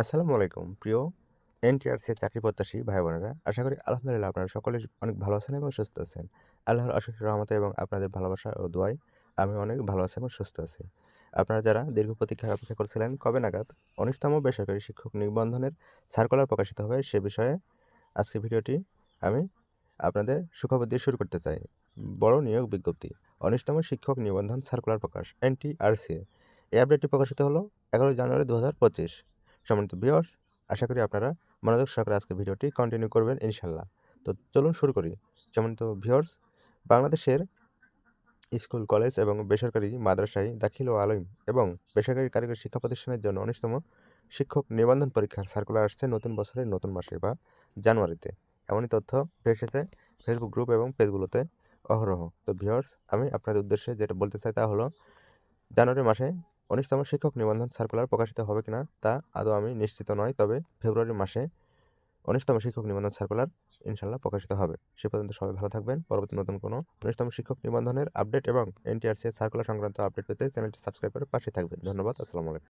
আসসালামু আলাইকুম, প্রিয় এনটিআরসি চাকরি প্রত্যাশী ভাই বোনেরা আশা করি আলহামদুলিল্লাহ আপনারা সকলে অনেক ভালো আছেন এবং সুস্থ আছেন। আল্লাহর অশেষ রহমতে এবং আপনাদের ভালোবাসা ও দোয়ায় আমি অনেক ভালো আছি এবং সুস্থ আছি। আপনারা যারা দীর্ঘ প্রতীক্ষায় অপেক্ষা করছিলেন, কবে নাগাদ উনিশতম বেসরকারি শিক্ষক নিবন্ধনের সার্কুলার প্রকাশিত হবে সে বিষয়ে আজকে ভিডিওটি আমি আপনাদের সুখবর দিয়ে শুরু করতে চাই। বড় নিয়োগ বিজ্ঞপ্তি উনিশতম শিক্ষক নিবন্ধন সার্কুলার প্রকাশ, এনটিআরসি এই আপডেটটি প্রকাশিত হলো এগারোই জানুয়ারি দু হাজার পঁচিশ। সম্মানিত ভিওর্স আশা করি আপনারা মনোযোগ সহকারে আজকে ভিডিওটি কন্টিনিউ করবেন ইনশাল্লাহ তো চলুন শুরু করি। সম্মানিত ভিওর্স বাংলাদেশের স্কুল, কলেজ এবং বেসরকারি মাদ্রাসায় দাখিল ও আলম এবং বেসরকারি কারিগরি শিক্ষা প্রতিষ্ঠানের জন্য উনিশতম শিক্ষক নিবন্ধন পরীক্ষার সার্কুলার আসছে নতুন বছরের নতুন মাসে বা জানুয়ারিতে। এমনই তথ্য এসেছে ফেসবুক গ্রুপ এবং পেজগুলোতে অহরহ। তো ভিওর্স আমি আপনাদের উদ্দেশ্যে যেটা বলতে চাই তা হলো, জানুয়ারি মাসে উনিশতম শিক্ষক নিবন্ধন সার্কুলার প্রকাশিত হবে কিনা তা আদৌ আমি নিশ্চিত নয় তবে ফেব্রুয়ারি মাসে উনিশতম শিক্ষক নিবন্ধন সার্কুলার ইনশাল্লাহ প্রকাশিত হবে। সে পর্যন্ত সবাই ভালো থাকবেন। পরবর্তী নতুন কোনো উনিশতম শিক্ষক নিবন্ধনের আপডেট এবং এনটিআরসি সার্কুলার সংক্রান্ত আপডেট পেতে চ্যানেলটি সাবস্ক্রাইব করে পাশে থাকবেন। ধন্যবাদ, আসসালামু আলাইকুম।